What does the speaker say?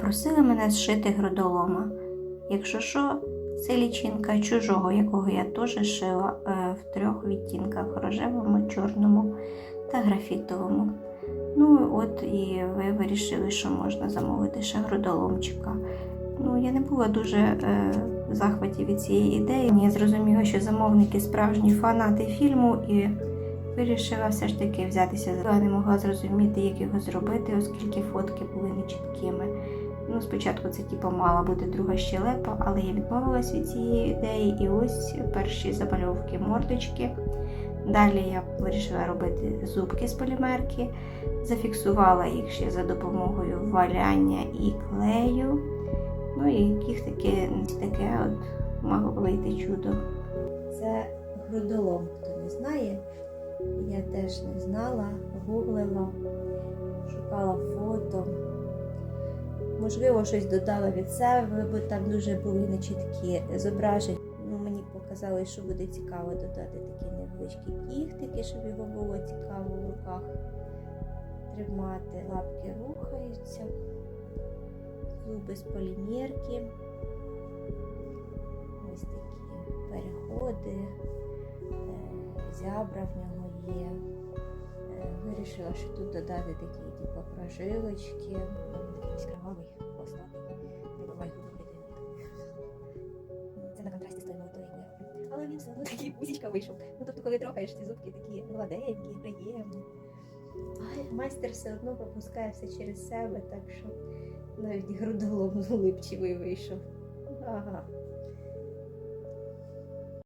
попросили мене зшити грудолома. Якщо що, це лічинка чужого, якого я теж шила е, в трьох відтінках рожевому, чорному та графітовому. Ну, от і ви вирішили, що можна замовити ще грудоломчика. Ну, я не була дуже е, в захваті від цієї ідеї. Я зрозуміла, що замовники справжні фанати фільму і вирішила все ж таки взятися. Я не могла зрозуміти, як його зробити, оскільки фотки були нечіткими. Ну, спочатку це типу, мала бути друга щелепа, але я відмовилась від цієї ідеї, і ось перші замальовки мордочки. Далі я вирішила робити зубки з полімерки, зафіксувала їх ще за допомогою валяння і клею. Ну і яких таке, таке от могло вийти чудо. Це грудолом, хто не знає. Я теж не знала, гуглила, шукала фото. Можливо, щось додала від себе, бо там дуже були нечіткі зображення. Ну, мені показали, що буде цікаво додати такі невеличкі кіхтики, щоб його було цікаво в руках тримати. Лапки рухаються, зуби з полімерки. Ось такі переходи, е, зябра в нього є. Е, Вирішила, що тут додати такі типу, прожилочки. Якийсь кривавий, він все одно такий пусічка вийшов. Ну тобто, коли трохаєш, ці зубки такі гладенькі, приємні. Майстер все одно пропускає все через себе, так що навіть грудолом липчивий вийшов. Ага.